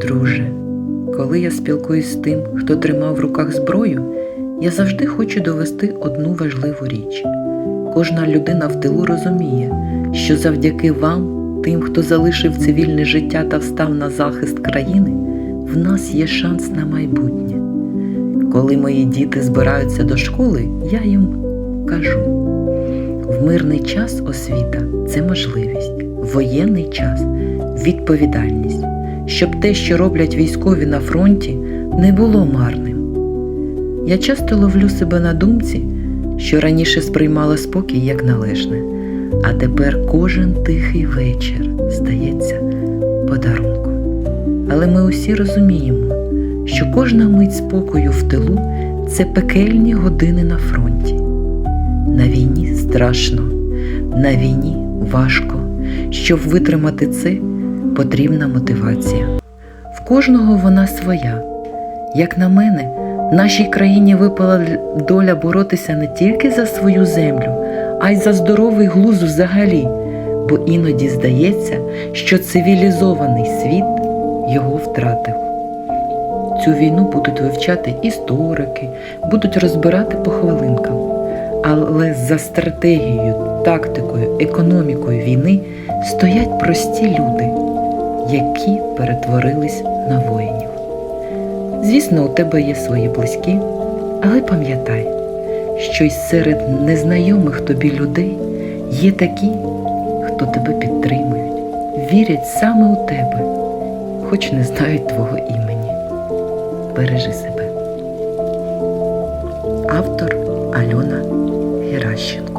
Друже, коли я спілкуюсь з тим, хто тримав в руках зброю, я завжди хочу довести одну важливу річ. Кожна людина в тилу розуміє, що завдяки вам, тим, хто залишив цивільне життя та встав на захист країни, в нас є шанс на майбутнє. Коли мої діти збираються до школи, я їм кажу: в мирний час освіта це можливість, в воєнний час відповідальність, щоб те, що роблять військові на фронті, не було марним. Я часто ловлю себе на думці, що раніше сприймала спокій як належне, а тепер кожен тихий вечір здається подарунком. Але ми усі розуміємо, що кожна мить спокою в тилу це пекельні години на фронті. На війні страшно, на війні важко. Щоб витримати це, потрібна мотивація. В кожного вона своя. Як на мене, нашій країні випала доля боротися не тільки за свою землю, а й за здоровий глузд взагалі, бо іноді здається, що цивілізований світ його втратив. Цю війну будуть вивчати історики, будуть розбирати по хвилинкам. Але за стратегією, тактикою, економікою війни стоять прості люди, які перетворились на воїнів. Звісно, у тебе є свої близькі, але пам'ятай, що й серед незнайомих тобі людей є такі, хто тебе підтримують, вірять саме у тебе, хоч не знають твого імені. Бережи себе. Автор Альона Геращенко